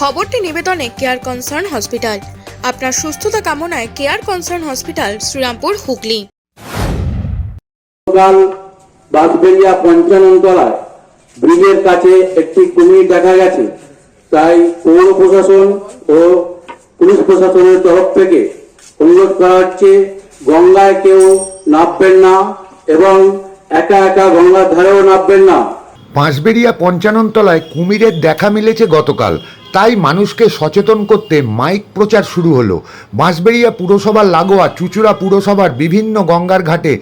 খবরটি নিবেদনে care concern hospital আপনার সুস্থতা কামনায় care concern hospital Serampore Hooghly. Bansberia পঞ্চাননতলায় ব্রিজের কাছে একটি কুমির দেখা গেছে। তাই পৌর প্রশাসন ও পুলিশ প্রশাসনের তরফ থেকে অনুরোধ করা হচ্ছে গঙ্গায় কেউ নামবেন না এবং একা একা গঙ্গার ধারেও নামবেন না। পাঁচবেড়িয়া পঞ্চাননতলায় কুমিরের দেখা মিলেছে গতকাল। তাই মানুষকে সচেতন করতে মাইক প্রচার শুরু হলো। বাঁশবেড়িয়া পুরসভার লাগোয়া চুচুড়া পুরসভার বিভিন্ন গঙ্গার ঘাটে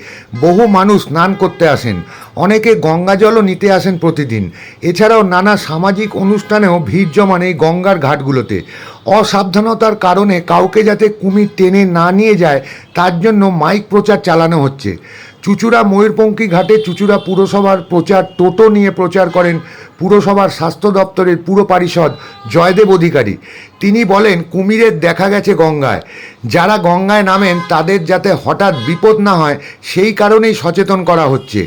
বহু মানুষ স্নান করতে আসেন। অনেকে গঙ্গা জলও নিতে আসেন প্রতিদিন। এছাড়াও নানা সামাজিক অনুষ্ঠানেও ভিড় জমান এই গঙ্গার ঘাটগুলোতে। অসাবধানতার কারণে কাউকে যাতে কুমির টেনে না নিয়ে যায়, তার জন্য মাইক প্রচার চালানো হচ্ছে। চুচুড়া ময়ূরপঙ্খী ঘাটে চুচুড়া পুরসভার প্রচার টোটো নিয়ে প্রচার করেন পুরসভার স্বাস্থ্য দপ্তরের পুর পারিষদ জয়দেব অধিকারী। তিনি বলেন, কুমিরের দেখা গেছে গঙ্গায়। যারা গঙ্গায় নামেন, তাদের যাতে হঠাৎ বিপদ না হয়, সেই কারণেই সচেতন করা হচ্ছে।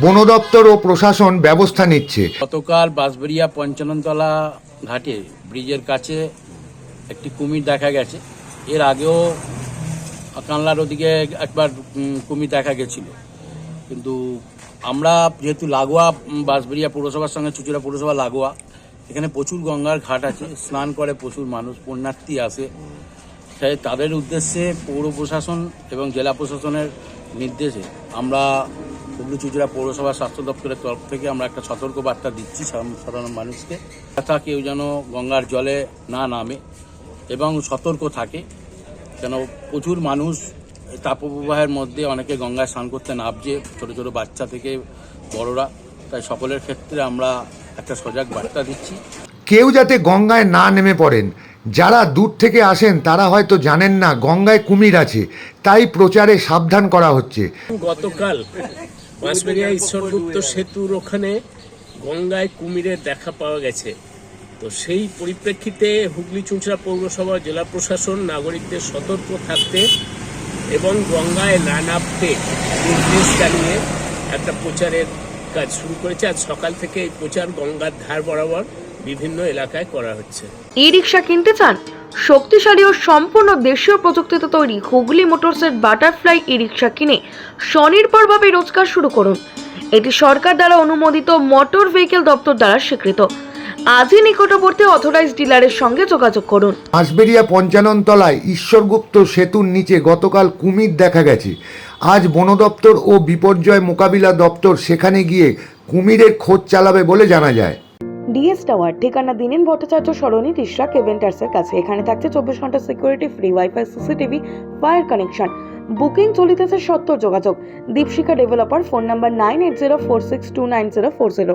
বন দপ্তর ও প্রশাসন ব্যবস্থা নিচ্ছে। গতকাল বাঁশবেড়িয়া পঞ্চাননতলা ঘাটে, ব্রিজের কাছে একটি কুমির দেখা গেছে। এর আগেও কানলার ওদিকে একবার কুমির দেখা গেছিল। কিন্তু আমরা যেহেতু লাগোয়া বাঁশবেড়িয়া পৌরসভার সঙ্গে চুচুড়া পৌরসভা লাগোয়া, এখানে প্রচুর গঙ্গার ঘাট আছে, স্নান করে প্রচুর মানুষ, পুণ্যার্থী আসে তাই তাদের উদ্দেশ্যে পৌর প্রশাসন এবং জেলা প্রশাসনের নির্দেশে আমরা হুগলি চুচুড়া পৌরসভা স্বাস্থ্য দপ্তরের তরফ থেকে আমরা একটা সতর্ক বার্তা দিচ্ছি সাধারণ- মানুষকে তথা কেউ যেন গঙ্গার জলে না নামে এবং সতর্ক থাকে। কেন প্রচুর মানুষ তাপপ্রবাহের মধ্যে অনেকে গঙ্গায় স্নান করতে নামছে ছোট ছোট বাচ্চা থেকে বড়রা। তাই সকলের ক্ষেত্রে আমরা একটা সজাগ বার্তা দিচ্ছি। কেউ যাতে গঙ্গায় না নেমে পড়েন যারা দূর থেকে আসেন তারা হয়তো জানেন না গঙ্গায় কুমির আছে তাই প্রচারে সাবধান করা হচ্ছে। গতকাল বাঁশবেড়িয়া ঈশ্বরগুপ্ত সেতুর ওখানে গঙ্গায় কুমিরের দেখা পাওয়া গেছে। তো সেই পরিপ্রেক্ষিতে হুগলি চুঁচড়া পৌরসভা জেলা প্রশাসন নাগরিকদের সতর্ক থাকতে এবং গঙ্গায় না নামতে নির্দেশ জানিয়ে একটা প্রচারের কাজ শুরু করেছে। আজ সকাল থেকে এই প্রচার গঙ্গার ধার বরাবর বিভিন্ন এলাকায় করা হচ্ছে। ই রিক্সা কিনতে চান? শক্তিশালী ও সম্পূর্ণ দেশীয় প্রযুক্তিতে তৈরি হুগলি মোটরসের বাটারফ্লাই ই রিক্সা কিনে স্বনির্ভরভাবে রোজগার শুরু করুন। এটি সরকার দ্বারা অনুমোদিত মোটর ভেহিকেল দপ্তর দ্বারা স্বীকৃত। আজই নিকটবর্তী অথরাইজ ডিলারের সঙ্গে যোগাযোগ করুন। হাঁসবেরিয়া পঞ্চানন তলায় ঈশ্বরগুপ্ত সেতুর নিচে গতকাল কুমির দেখা গেছে। আজ বন দপ্তর ও বিপর্যয় মোকাবিলা দপ্তর সেখানে গিয়ে কুমিরের খোঁজ চালাবে বলে জানা যায়। ডিএস টাওয়ার ঠিকানা দিনেন ভট্টাচার্য সরণি তিসরা কেভেন্টার্সের কাছে। এখানে থাকছে চব্বিশ ঘণ্টা security free wifi CCTV fire connection booking চলিতেছে সত্তর যোগাযোগ। Dipshikha developer phone number nine eight zero four six two nine zero four zero